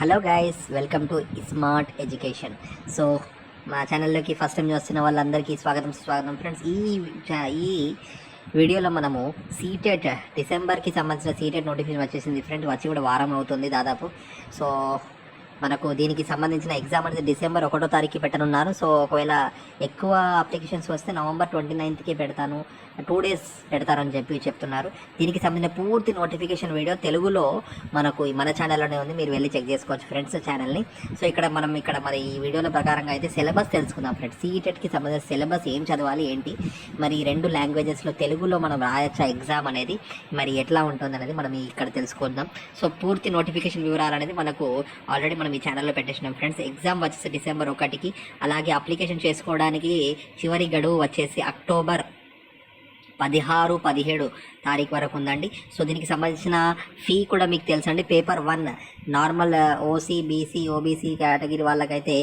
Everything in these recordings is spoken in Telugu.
Hello guys welcome to smart education so మా ఛానల్లోకి ఫస్ట్ టైం చూస్తున్న వాళ్ళందరికీ స్వాగతం స్వాగతం ఫ్రెండ్స్ ఈ ఈ వీడియోలో మనము సీటెట్ డిసెంబర్కి సంబంధించిన సీటెట్ నోటిఫికేషన్ వచ్చేసింది. ఫ్రెండ్ వచ్చి కూడా వారం అవుతుంది దాదాపు. సో మనకు దీనికి సంబంధించిన ఎగ్జామ్ అనేది డిసెంబర్ ఒకటో తారీఖు పెట్టనున్నారు. సో ఒకవేళ ఎక్కువ అప్లికేషన్స్ వస్తే నవంబర్ ట్వంటీ నైన్త్కి పెడతాను. టూ డేస్ పెడతారని చెప్పి చెప్తున్నారు. దీనికి సంబంధించిన పూర్తి నోటిఫికేషన్ వీడియో తెలుగులో మనకు మన ఛానల్లోనే ఉంది. మీరు వెళ్ళి చెక్ చేసుకోవచ్చు ఫ్రెండ్స్ ఛానల్ని సో ఇక్కడ మనం ఇక్కడ మరి ఈ వీడియోల ప్రకారంగా అయితే సిలబస్ తెలుసుకుందాం ఫ్రెండ్స్ సీటెట్కి సంబంధించిన సిలబస్ ఏం చదవాలి ఏంటి? మరి రెండు లాంగ్వేజెస్లో తెలుగులో మనం రాయొచ్చా ఎగ్జామ్ అనేది? మరి ఎట్లా ఉంటుంది అనేది మనం ఇక్కడ తెలుసుకుందాం. సో పూర్తి నోటిఫికేషన్ వివరాలు అనేది మనకు ఆల్రెడీ మనం ఈ ఛానల్లో పెట్టేసినాం. ఫ్రెండ్స్ ఎగ్జామ్ వచ్చేసి డిసెంబర్ ఒకటికి. అలాగే అప్లికేషన్ చేసుకోవడానికి చివరి గడువు వచ్చేసి అక్టోబర్ పదిహారు పదిహేడు తారీఖు వరకు ఉందండి. సో దీనికి సంబంధించిన ఫీ కూడా మీకు తెలుసండి. Paper one normal OC BC OBC category వాళ్ళకైతే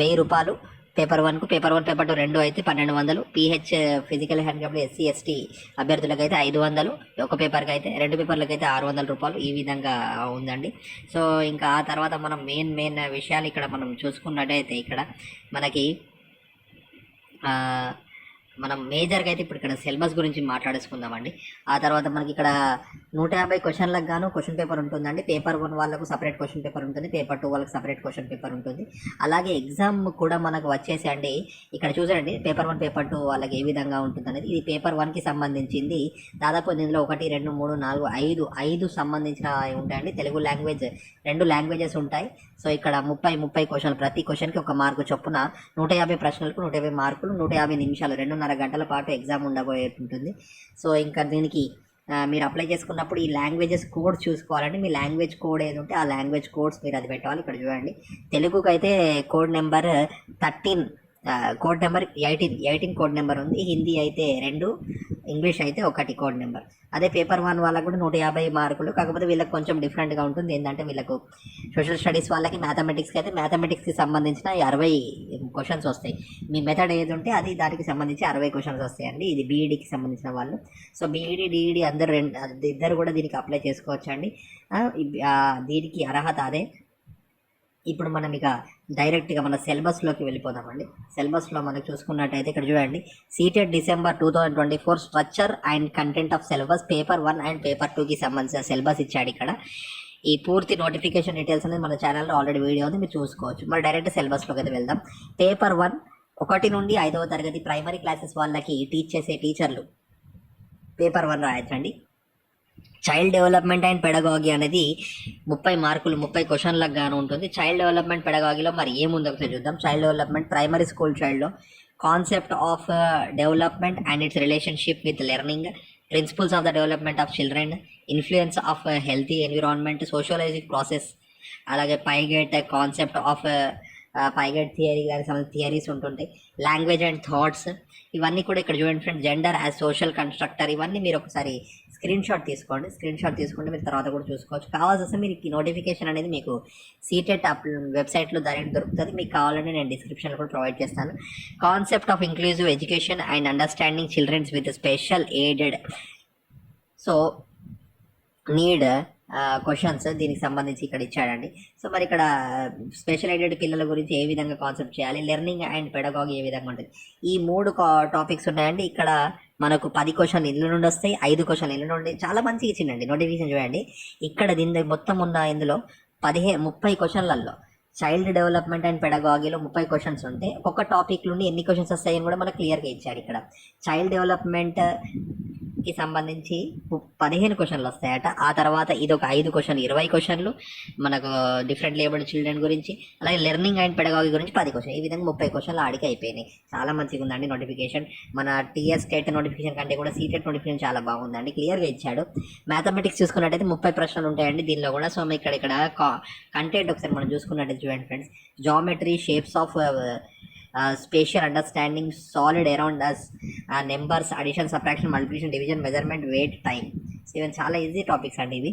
వెయ్యి రూపాయలు. పేపర్ వన్కు పేపర్ వన్ పేపర్ టూ రెండు అయితే పన్నెండు వందలు. PH physical handicapped SC ST అభ్యర్థులకు అయితే ఐదు వందలు. ఒక పేపర్కి అయితే రెండు పేపర్లకు అయితే ఆరు వందల రూపాయలు ఈ విధంగా ఉందండి. సో ఇంకా ఆ తర్వాత మనం మెయిన్ మెయిన్ విషయాలు ఇక్కడ మనం చూసుకున్నట్టయితే ఇక్కడ మనకి మనం మేజర్గా అయితే ఇప్పుడు ఇక్కడ సిలబస్ గురించి మాట్లాడేసుకుందామండి. ఆ తర్వాత మనకి ఇక్కడ నూట యాభై క్వశ్చన్లకు గాను క్వశ్చన్ పేపర్ ఉంటుందండి. పేపర్ వన్ వాళ్ళకు సపరేట్ క్వశ్చన్ పేపర్ ఉంటుంది. పేపర్ టూ వాళ్ళకి సపరేట్ క్వశ్చన్ పేపర్ ఉంటుంది. అలాగే ఎగ్జామ్ కూడా మనకు వచ్చేసి అండి ఇక్కడ చూసారండి పేపర్ వన్ పేపర్ టూ వాళ్ళకి ఏ విధంగా ఉంటుంది అనేది ఇది పేపర్ వన్కి సంబంధించింది. దాదాపు ఇందులో ఒకటి రెండు మూడు నాలుగు ఐదు ఐదు సంబంధించిన ఉంటాయండి. తెలుగు లాంగ్వేజ్ రెండు లాంగ్వేజెస్ ఉంటాయి. సో ఇక్కడ ముప్పై ముప్పై క్వశ్చన్లు ప్రతి క్వశ్చన్కి ఒక మార్కు చొప్పున నూట యాభై ప్రశ్నలకు నూట యాభై మార్కులు నూట యాభై నిమిషాలు రెండు రెండున్నర గంటల పాటు ఎగ్జామ్ ఉండబోయే ఉంటుంది సో ఇంకా దీనికి మీరు అప్లై చేసుకున్నప్పుడు ఈ లాంగ్వేజెస్ కోడ్ చూసుకోవాలంటే మీ లాంగ్వేజ్ కోడ్ ఏది ఉంటే ఆ లాంగ్వేజ్ కోడ్స్ మీరు అది పెట్టాలి ఇక్కడ చూడండి. తెలుగుకు అయితే code number thirteen code number eighteen eighteen code number ఉంది. హిందీ అయితే రెండు ఇంగ్లీష్ అయితే ఒకటి కోడ్ నెంబర్ అదే పేపర్ వన్ వాళ్ళకు కూడా నూట యాభై మార్కులు. కాకపోతే వీళ్ళకి కొంచెం డిఫరెంట్గా ఉంటుంది. ఏంటంటే వీళ్ళకు సోషల్ స్టడీస్ వాళ్ళకి మ్యాథమెటిక్స్కి అయితే మ్యాథమెటిక్స్కి సంబంధించిన అరవై క్వశ్చన్స్ వస్తాయి. మీ మెథడ్ ఏది ఉంటే అది దానికి సంబంధించి అరవై క్వశ్చన్స్ వస్తాయండి. ఇది బీఈడికి సంబంధించిన వాళ్ళు. సో బీఈడి డిఈడి అందరు రెండు ఇద్దరు కూడా దీనికి అప్లై చేసుకోవచ్చండి. దీనికి అర్హత అదే. ఇప్పుడు మనం ఇక డైరెక్ట్గా మన సిలబస్లోకి వెళ్ళిపోదామండి. సిలబస్లో మనం చూసుకున్నట్టయితే ఇక్కడ చూడండి. CTET December two thousand twenty four structure and content of syllabus paper one and paper టూకి సంబంధించిన సిలబస్ ఇచ్చాడు ఇక్కడ. ఈ పూర్తి నోటిఫికేషన్ డీటెయిల్స్ అనేది మన ఛానల్లో ఆల్రెడీ వీడియో ఉంది మీరు చూసుకోవచ్చు. మరి డైరెక్ట్ సిలబస్లోకి అయితే వెళ్దాం. పేపర్ వన్ ఒకటి నుండి ఐదవ తరగతి ప్రైమరీ క్లాసెస్ వాళ్ళకి టీచ్ చేసే టీచర్లు పేపర్ వన్ రాయొచ్చండి. చైల్డ్ డెవలప్మెంట్ అండ్ పెడగాగి అనేది ముప్పై మార్కులు ముప్పై క్వశ్చన్లకు గాను ఉంటుంది. చైల్డ్ డెవలప్మెంట్ పెడగాగిలో మరి ఏముందో ఒకసారి చూద్దాం. Child development primary school చైల్డ్లో concept of development and its relationship with learning principles of the development of children influence of healthy environment socialising process అలాగే Piaget concept of Piaget theory దానికి సంబంధించిన థియరీస్ ఉంటుంటాయి. లాంగ్వేజ్ అండ్ థాట్స్ ఇవన్నీ కూడా ఇక్కడ చూడండి friend gender as social constructor ఇవన్నీ మీరు ఒకసారి స్క్రీన్ షాట్ తీసుకోండి. స్క్రీన్ షాట్ తీసుకుంటే మీరు తర్వాత కూడా చూసుకోవచ్చు. కావాల్సి వస్తే మీరు ఈ నోటిఫికేషన్ అనేది మీకు సీటెట్ అప్ వెబ్సైట్లో దానికి దొరుకుతుంది. మీకు కావాలంటే నేను డిస్క్రిప్షన్లో కూడా ప్రొవైడ్ చేస్తాను. Concept of inclusive education and understanding childrens with special aided so need questions దీనికి సంబంధించి ఇక్కడ ఇచ్చాడండి. సో మరి ఇక్కడ uh, స్పెషల్ ఎయిడెడ్ పిల్లల గురించి ఏ విధంగా కాన్సెప్ట్ చేయాలి? లెర్నింగ్ అండ్ పెడగాగ్ ఏ విధంగా ఉంటుంది? ఈ మూడు టాపిక్స్ ఉన్నాయండి. ఇక్కడ మనకు పది క్వశ్చన్ ఇల్లు నుండి వస్తాయి? ఐదు క్వశ్చన్ ఇల్లు నుండి? చాలా మంచిగా ఇచ్చిండండి నోటిఫికేషన్ చూడండి. ఇక్కడ దీని మొత్తం ఉన్న ఇందులో పదిహే ముప్పై క్వశ్చన్లలో చైల్డ్ డెవలప్మెంట్ అండ్ పెడగాగిలో ముప్పై క్వశ్చన్స్ ఉంటే ఒక్కొక్క టాపిక్ నుండి ఎన్ని క్వశ్చన్స్ వస్తాయని కూడా మనకు క్లియర్గా ఇచ్చాడు ఇక్కడ. చైల్డ్ డెవలప్మెంట్ కి సంబంధించి పదిహేను క్వశ్చన్లు వస్తాయట. ఆ తర్వాత ఇది ఒక ఐదు క్వశ్చన్ ఇరవై క్వశ్చన్లు మనకు డిఫరెంట్ లేబుల్డ్ చిల్డ్రన్ గురించి అలాగే లెర్నింగ్ అండ్ పెడగాగి గురించి పది క్వశ్చన్ ఈ విధంగా ముప్పై క్వశ్చన్లు ఆడికి అయిపోయినాయి. చాలా మంచిగా ఉందండి నోటిఫికేషన్. మన టీఎస్ టెట్ నోటిఫికేషన్ కంటే కూడా సీటెట్ నోటిఫికేషన్ చాలా బాగుందండి. క్లియర్గా ఇచ్చాడు. మ్యాథమెటిక్స్ చూసుకున్నట్టయితే ముప్పై ప్రశ్నలు ఉంటాయండి దీనిలో కూడా. సో ఇక్కడ ఇక్కడ కంటెంట్ ఒకసారి మనం చూసుకున్నట్టయితే చూడండి friends. Geometry shapes of spatial understanding solid around us numbers addition subtraction multiplication division measurement weight time so ఇవన్నీ చాలా ఈజీ టాపిక్స్ అండి ఇవి.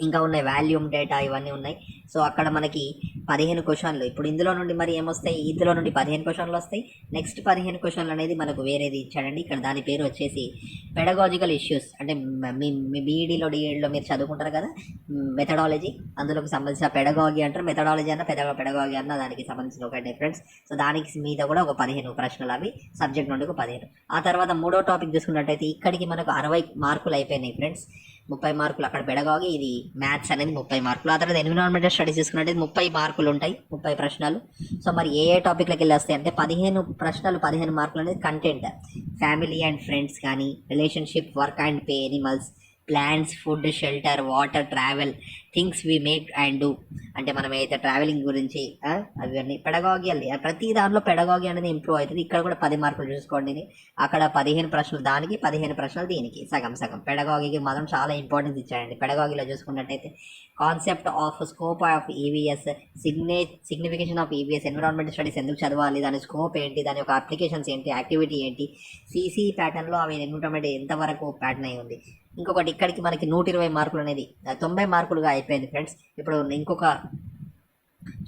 ఇంకా ఉన్నాయి వాల్యూమ్ డేటా ఇవన్నీ ఉన్నాయి. సో అక్కడ మనకి పదిహేను క్వశ్చన్లు. ఇప్పుడు ఇందులో నుండి మరి ఏమొస్తాయి? ఇందులో నుండి పదిహేను క్వశ్చన్లు వస్తాయి. నెక్స్ట్ పదిహేను క్వశ్చన్లు అనేది మనకు వేరేది ఇచ్చాడండి. ఇక్కడ దాని పేరు వచ్చేసి పెడగాజికల్ ఇష్యూస్ అంటే మీ మీ బీఈడీలో డిఈడీలో మీరు చదువుకుంటారు కదా? మెథడాలజీ అందులోకి సంబంధించిన పెడగాగి అంటారు. మెథడాలజీ అన్న పెద పెడగాగి అన్న దానికి సంబంధించిన ఒక డిఫరెన్స్ సో దానికి మీద కూడా ఒక పదిహేను ప్రశ్నలు అవి. సబ్జెక్ట్ నుండి ఒక పదిహేను. ఆ తర్వాత మూడో టాపిక్ చూసుకున్నట్టయితే ఇక్కడికి మనకు అరవై మార్కులు అయిపోయినాయి ఫ్రెండ్స్ ముప్పై మార్కులు అక్కడ పెడగాగి ఇది మ్యాథ్స్ అనేది ముప్పై మార్కులు. ఆ తర్వాత ఎన్విరాన్మెంటల్ స్టడీస్ చూసుకున్నట్టయితే ముప్పై మార్కులు ఉంటాయి ముప్పై ప్రశ్నలు. సో మరి ఏ ఏ టాపిక్లకి వెళ్ళి వస్తాయి అంటే పదిహేను ప్రశ్నలు పదిహేను మార్కులు అనేది కంటెంట్ ఫ్యామిలీ అండ్ ఫ్రెండ్స్ కానీ relationship work and play animals plants food shelter water travel things we make and do అంటే మనం ఏదైతే ట్రావెలింగ్ గురించి అవన్నీ పెడగాగి అని ప్రతి దాంట్లో పెడగాగి అనేది ఇంప్రూవ్ అవుతుంది. ఇక్కడ కూడా పది మార్కులు చూసుకోండి అక్కడ పదిహేను ప్రశ్నలు దానికి పదిహేను ప్రశ్నలు దీనికి. సగం సగం. పెడగాగికి మాత్రం చాలా ఇంపార్టెన్స్ ఇచ్చాడండి. పెడగాగిలో చూసుకున్నట్టయితే concept of scope of EVS signi signification of EVS environment studies ఎందుకు చదవాలి? దాని స్కోప్ ఏంటి? దాని యొక్క అప్లికేషన్స్ ఏంటి? యాక్టివిటీ ఏంటి? సీసీ ప్యాటర్న్లో అవి ఎన్విరాన్మెంట్ ఎంతవరకు ప్యాటర్న్ అయి ఉంది? ఇంకొకటి ఇక్కడికి మనకి నూట ఇరవై మార్కులు అనేది తొంభై మార్కులుగా అయిపోయింది ఫ్రెండ్స్. ఇప్పుడు ఇంకొక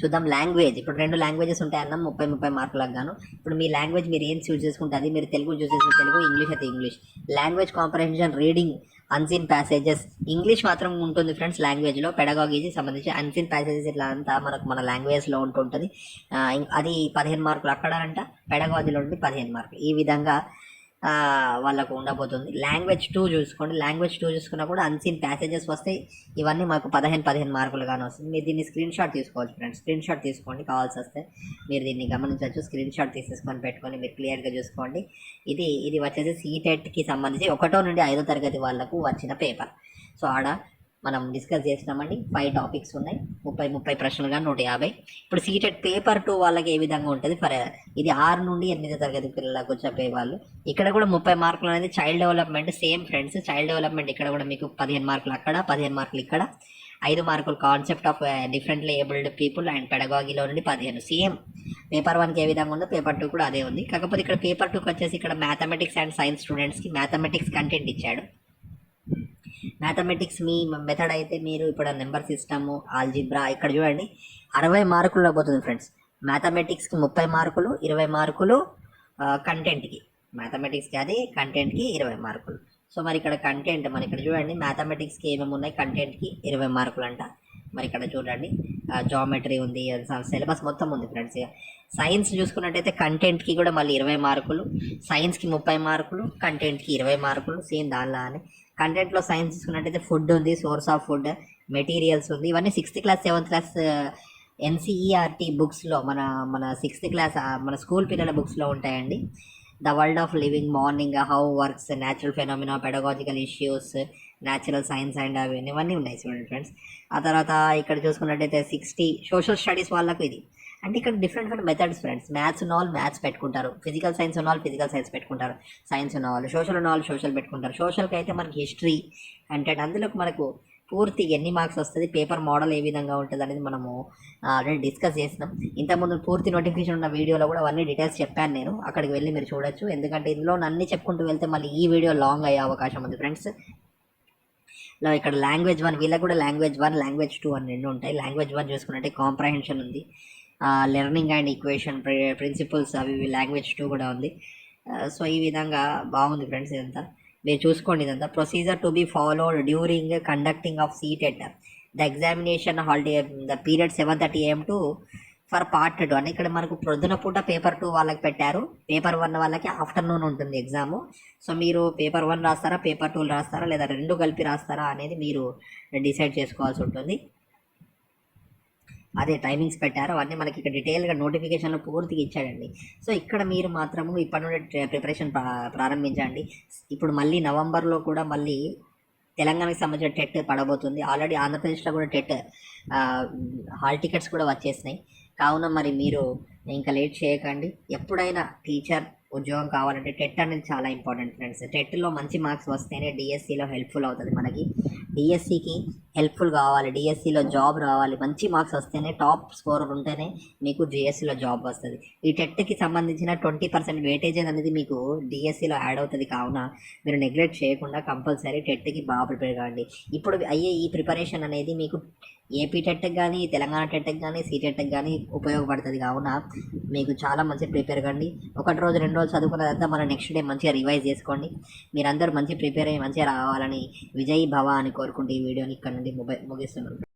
చూద్దాం లాంగ్వేజ్. ఇప్పుడు రెండు లాంగ్వేజెస్ ఉంటాయి అన్న ముప్పై ముప్పై మార్కులకు గాను. ఇప్పుడు మీ లాంగ్వేజ్ మీరు ఏం చూస్ చేసుకుంటే అది మీరు తెలుగు చూస్ చేసుకుంటే తెలుగు ఇంగ్లీష్ అయితే English. Language comprehension reading unseen passages English మాత్రం ఉంటుంది ఫ్రెండ్స్ లాంగ్వేజ్లో. పెడగాగీకి సంబంధించి అన్సీన్ ప్యాసేజెస్ ఇట్లా అంతా మనకు మన లాంగ్వేజ్లో ఉంటుంటుంది. అది పదిహేను మార్కులు అక్కడ అంట పెడగాజీలో ఉంటుంది పదిహేను మార్కులు. ఈ విధంగా వాళ్ళకు ఉండబోతుంది. లాంగ్వేజ్ టూ చూసుకోండి. లాంగ్వేజ్ టూ చూసుకున్నా కూడా అన్సీన్ ప్యాసేజెస్ వస్తాయి. ఇవన్నీ మాకు పదిహేను పదిహేను మార్కులు కానీ వస్తుంది. మీరు దీన్ని స్క్రీన్ షాట్ తీసుకోవచ్చు ఫ్రెండ్స్ స్క్రీన్ షాట్ తీసుకోండి కావాల్సి వస్తే. మీరు దీన్ని గమనించవచ్చు. స్క్రీన్ షాట్ తీసేసుకొని పెట్టుకొని మీరు క్లియర్గా చూసుకోండి. ఇది ఇది వచ్చేసి సీటెట్కి సంబంధించి ఒకటో నుండి ఐదో తరగతి వాళ్ళకు వచ్చిన పేపర్ సో ఆడ మనం డిస్కస్ చేసినామండి ఫైవ్ టాపిక్స్ ఉన్నాయి. ముప్పై ముప్పై ప్రశ్నలుగా నూట యాభై. ఇప్పుడు సీటెడ్ పేపర్ టూ వాళ్ళకి ఏ విధంగా ఉంటుంది? ఫర్ ఇది ఆరు నుండి ఎనిమిదో తరగతి పిల్లలకు చెప్పే వాళ్ళు. ఇక్కడ కూడా ముప్పై మార్కులు అనేది child development same friends. Child development ఇక్కడ కూడా మీకు పదిహేను మార్కులు అక్కడ పదిహేను మార్కులు ఇక్కడ. ఐదు మార్కులు concept of differently abled people and పెడగాగిలో నుండి పదిహేను. సేమ్ పేపర్ వన్కి ఏ విధంగా ఉందో పేపర్ టూ కూడా అదే ఉంది. కాకపోతే ఇక్కడ పేపర్ టూకి వచ్చేసి ఇక్కడ మ్యాథమెటిక్స్ అండ్ సైన్స్ స్టూడెంట్స్కి మ్యాథమెటిక్స్ కంటెంట్ ఇచ్చాడు. మ్యాథమెటిక్స్ మీ మెథడ్ అయితే మీరు ఇప్పుడు నెంబర్ సిస్టము ఆల్జిబ్రా ఇక్కడ చూడండి. అరవై మార్కుల్లో పోతుంది ఫ్రెండ్స్ మ్యాథమెటిక్స్కి ముప్పై మార్కులు ఇరవై మార్కులు కంటెంట్కి మ్యాథమెటిక్స్కి అది కంటెంట్కి ఇరవై మార్కులు. సో మరి ఇక్కడ కంటెంట్ మరి ఇక్కడ చూడండి. మ్యాథమెటిక్స్కి ఏమేమి ఉన్నాయి? కంటెంట్కి ఇరవై మార్కులు అంట మరి ఇక్కడ చూడండి. జామెట్రీ ఉంది సిలబస్ మొత్తం ఉంది ఫ్రెండ్స్ సైన్స్ చూసుకున్నట్టయితే కంటెంట్కి కూడా మళ్ళీ ఇరవై మార్కులు సైన్స్కి ముప్పై మార్కులు కంటెంట్కి ఇరవై మార్కులు సేమ్ దానిలా అని కంటెంట్లో సైన్స్ తీసుకున్నట్టయితే ఫుడ్ ఉంది సోర్స్ ఆఫ్ ఫుడ్ మెటీరియల్స్ ఉంది. ఇవన్నీ sixth class seventh class NCERT బుక్స్లో మన మన సిక్స్త్ క్లాస్ మన స్కూల్ పిల్లల బుక్స్లో ఉంటాయండి. The world of living morning how works natural phenomena pedagogical issues natural science and అవి ఇవన్నీ ఉన్నాయి చూడండి ఫ్రెండ్స్. ఆ తర్వాత ఇక్కడ చూసుకున్నట్టయితే సిక్స్టీ సోషల్ స్టడీస్ వాళ్ళకు ఇది. అంటే ఇక్కడ different different methods friends maths ఉన్న వాళ్ళు మ్యాథ్స్ పెట్టుకుంటారు. ఫిజికల్ సైన్స్ ఉన్న వాళ్ళు ఫిజికల్ సైన్స్ పెట్టుకుంటారు. సైన్స్ ఉన్న వాళ్ళు సోషల్ ఉన్న వాళ్ళు సోషల్ పెట్టుకుంటారు. సోషల్కి అయితే మనకి హిస్టరీ అంటే అందులోకి మనకు పూర్తి ఎన్ని మార్క్స్ వస్తుంది పేపర్ మోడల్ ఏ విధంగా ఉంటుంది అనేది మనము ఆల్రెడీ డిస్కస్ చేసినాం. ఇంతకుముందు పూర్తి నోటిఫికేషన్ ఉన్న వీడియోలో కూడా అవన్నీ డీటెయిల్స్ చెప్పాను నేను. అక్కడికి వెళ్ళి మీరు చూడొచ్చు. ఎందుకంటే ఇందులో అన్ని చెప్పుకుంటూ వెళ్తే మళ్ళీ ఈ వీడియో లాంగ్ అయ్యే అవకాశం ఉంది ఫ్రెండ్స్ ఇలా ఇక్కడ లాంగ్వేజ్ వన్ వీళ్ళకి కూడా లాంగ్వేజ్ వన్ లాంగ్వేజ్ టూ అని రెండు ఉంటాయి. లాంగ్వేజ్ వన్ చూసుకున్నట్టే కాంప్రహెన్షన్ ఉంది. లెర్నింగ్ అండ్ ఈక్వేషన్ ప్రిన్సిపల్స్ అవి లాంగ్వేజ్ టూ కూడా ఉంది. సో ఈ విధంగా బాగుంది ఫ్రెండ్స్ ఇదంతా. మీరు చూసుకోండి ఇదంతా. Procedure to be followed during conducting of seated the examination holiday the period seven thirty AM to for part two అని ఇక్కడ మనకు ప్రొద్దున పూట పేపర్ టూ వాళ్ళకి పెట్టారు. పేపర్ వన్ వాళ్ళకి ఆఫ్టర్నూన్ ఉంటుంది ఎగ్జామ్ సో మీరు పేపర్ వన్ రాస్తారా పేపర్ టూ రాస్తారా లేదా రెండు కలిపి రాస్తారా అనేది మీరు డిసైడ్ చేసుకోవాల్సి ఉంటుంది. అదే టైమింగ్స్ పెట్టారు. అవన్నీ మనకి ఇక్కడ డీటెయిల్గా నోటిఫికేషన్లో పూర్తిగా ఇచ్చాడండి. సో ఇక్కడ మీరు మాత్రము ఇప్పటి నుండి ప్రిపరేషన్ ప్రారంభించండి. ఇప్పుడు మళ్ళీ నవంబర్లో కూడా మళ్ళీ తెలంగాణకి సంబంధించిన టెట్ పడబోతుంది. ఆల్రెడీ ఆంధ్రప్రదేశ్లో కూడా టెట్ హాల్ టికెట్స్ కూడా వచ్చేసినాయి. కావున మరి మీరు ఇంకా లేట్ చేయకండి. ఎప్పుడైనా టీచర్ ఉద్యోగం కావాలంటే టెట్ అనేది చాలా ఇంపార్టెంట్ ఫ్రెండ్స్. టెట్లో మంచి మార్క్స్ వస్తేనే డిఎస్సిలో హెల్ప్ఫుల్ అవుతుంది మనకి. డిఎస్సికి హెల్ప్ఫుల్ కావాలి డిఎస్సిలో జాబ్ రావాలి మంచి మార్క్స్ వస్తేనే టాప్ స్కోర్ ఉంటేనే మీకు డిఎస్సిలో జాబ్ వస్తుంది. ఈ టెట్కి సంబంధించిన ట్వంటీ పర్సెంట్ వేటేజ్ అనేది మీకు డిఎస్సిలో యాడ్ అవుతుంది కావున మీరు నెగ్లెక్ట్ చేయకుండా కంపల్సరీ టెట్కి బాగా ప్రిపేర్ కావండి ఇప్పుడు అయ్యే ఈ ప్రిపరేషన్ అనేది మీకు ఏపీ టెట్కి కానీ తెలంగాణ టెట్కి కానీ సీటెట్కి కానీ ఉపయోగపడుతుంది కావున మీకు చాలా మంచి ప్రిపేర్ కండి. ఒకటి రోజు రెండు రోజులు చదువుకున్నదంతా మన నెక్స్ట్ డే మంచిగా రివైజ్ చేసుకోండి. మీరందరూ మంచి ప్రిపేర్ అయ్యి మంచిగా రావాలని విజయ్ భవ అని కోరుకుంటూ ఈ వీడియోని ఇక్కడ నుండి ముగిస్తున్నాను.